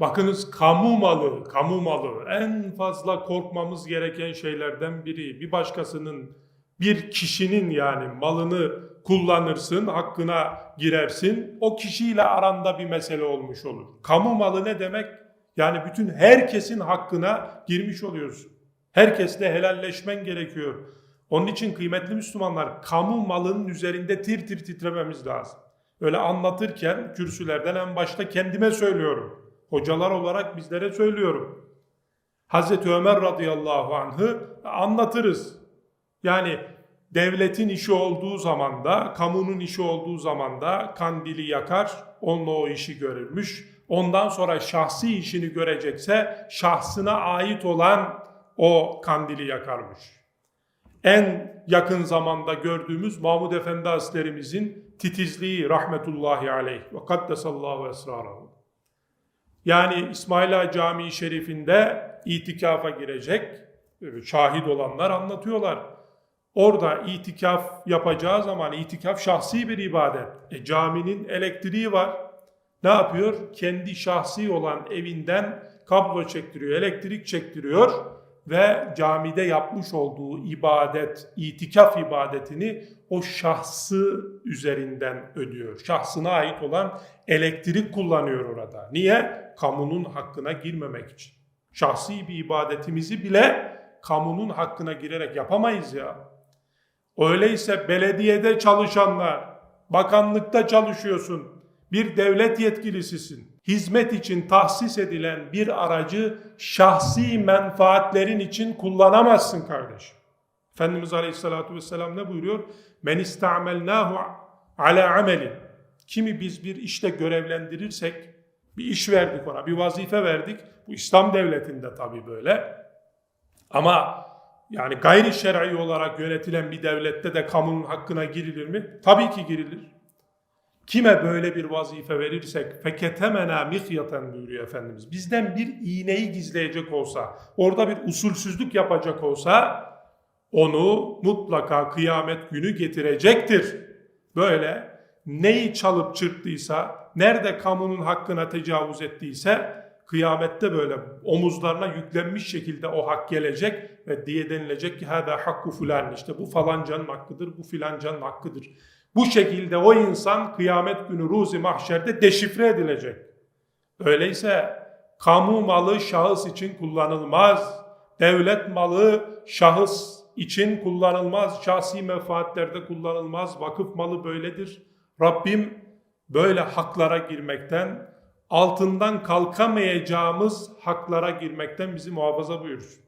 Bakınız kamu malı, kamu malı en fazla korkmamız gereken şeylerden biri. Bir başkasının, bir kişinin yani malını kullanırsın, hakkına girersin. O kişiyle aranda bir mesele olmuş olur. Kamu malı ne demek? Yani bütün herkesin hakkına girmiş oluyorsun. Herkesle helalleşmen gerekiyor. Onun için kıymetli Müslümanlar kamu malının üzerinde tir tir titrememiz lazım. Öyle anlatırken kürsülerden en başta kendime söylüyorum. Hocalar olarak bizlere söylüyorum. Hazreti Ömer radıyallahu anh'ı anlatırız. Yani devletin işi olduğu zaman da, kamunun işi olduğu zaman da kandili yakar, onunla o işi görürmüş. Ondan sonra şahsi işini görecekse şahsına ait olan o kandili yakarmış. En yakın zamanda gördüğümüz Mahmud Efendi Hazretlerimizin titizliği rahmetullahi aleyh ve kaddesallahu esrarahu. Yani İsmail Ağa Camii Şerif'inde itikafa girecek e, şahit olanlar anlatıyorlar. Orada itikaf yapacağı zaman itikaf şahsi bir ibadet. E, caminin elektriği var. Ne yapıyor? Kendi şahsi olan evinden kablo çektiriyor, elektrik çektiriyor ve camide yapmış olduğu ibadet, itikaf ibadetini o şahsı üzerinden ödüyor. Şahsına ait olan elektrik kullanıyor orada. Niye? Kamunun hakkına girmemek için. Şahsi bir ibadetimizi bile kamunun hakkına girerek yapamayız ya. Öyleyse belediyede çalışanlar, bakanlıkta çalışıyorsun, bir devlet yetkilisisin. Hizmet için tahsis edilen bir aracı şahsi menfaatlerin için kullanamazsın kardeşim. Efendimiz Aleyhisselatü Vesselam ne buyuruyor? Men ista'melnahu ala amelin. Kimi biz bir işte görevlendirirsek, bir iş verdik ona, bir vazife verdik. Bu İslam devletinde tabii böyle. Ama yani gayri şer'i olarak yönetilen bir devlette de kamunun hakkına girilir mi? Tabii ki girilir. Kime böyle bir vazife verirsek feketemena mihyaten buyuruyor Efendimiz. Bizden bir iğneyi gizleyecek olsa, orada bir usulsüzlük yapacak olsa onu mutlaka kıyamet günü getirecektir. Böyle neyi çalıp çırptıysa, nerede kamunun hakkına tecavüz ettiyse kıyamette böyle omuzlarına yüklenmiş şekilde o hak gelecek ve diye denilecek ki hada hakku fulan işte bu falancanın hakkıdır, bu filancanın hakkıdır. Bu şekilde o insan kıyamet günü ruzi mahşerde deşifre edilecek. Öyleyse kamu malı şahıs için kullanılmaz. Devlet malı şahıs için kullanılmaz. Şahsi menfaatlerde kullanılmaz. Vakıf malı böyledir. Rabbim böyle haklara girmekten, altından kalkamayacağımız haklara girmekten bizi muhafaza buyursun.